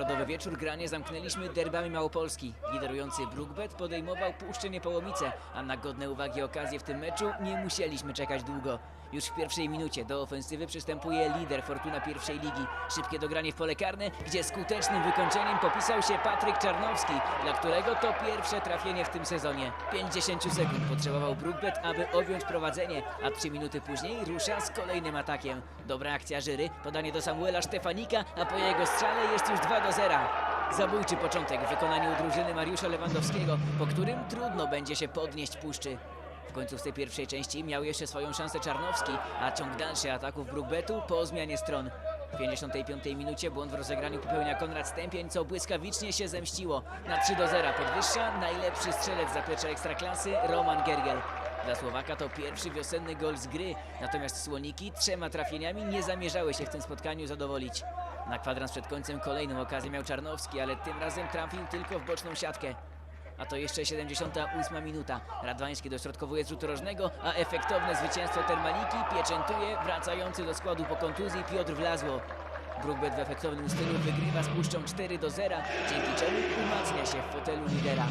Środowy wieczór granie zamknęliśmy derbami Małopolski. Liderujący Brookbet podejmował Puszczę Niepołomice, a na godne uwagi okazje w tym meczu nie musieliśmy czekać długo. Już w pierwszej minucie do ofensywy przystępuje lider Fortuna pierwszej ligi. Szybkie dogranie w pole karne, gdzie skutecznym wykończeniem popisał się Patryk Czarnowski, dla którego to pierwsze trafienie w tym sezonie. 50 sekund potrzebował Brookbet, aby objąć prowadzenie, a 3 minuty później rusza z kolejnym atakiem. Dobra akcja Żyry, podanie do Samuela Stefanika, a po jego strzale jest już 2 do 0. Zabójczy początek w wykonaniu drużyny Mariusza Lewandowskiego, po którym trudno będzie się podnieść puszczy. W końcówce pierwszej części miał jeszcze swoją szansę Czarnowski, a ciąg dalszy ataków Brookbetu po zmianie stron. W 55 minucie błąd w rozegraniu popełnia Konrad Stępień, co błyskawicznie się zemściło. Na 3 do 0 podwyższa najlepszy strzelec zaplecza Ekstraklasy Roman Gergel. Dla Słowaka to pierwszy wiosenny gol z gry, natomiast Słoniki trzema trafieniami nie zamierzały się w tym spotkaniu zadowolić. Na kwadrans przed końcem kolejną okazję miał Czarnowski, ale tym razem trafił tylko w boczną siatkę. A to jeszcze 78 minuta. Radwański dośrodkowuje z rzutu rożnego, a efektowne zwycięstwo Termaliki pieczętuje wracający do składu po kontuzji Piotr Wlazło. Brookbet w efektownym stylu wygrywa z Puszczą 4 do 0, dzięki czemu umacnia się w fotelu lidera.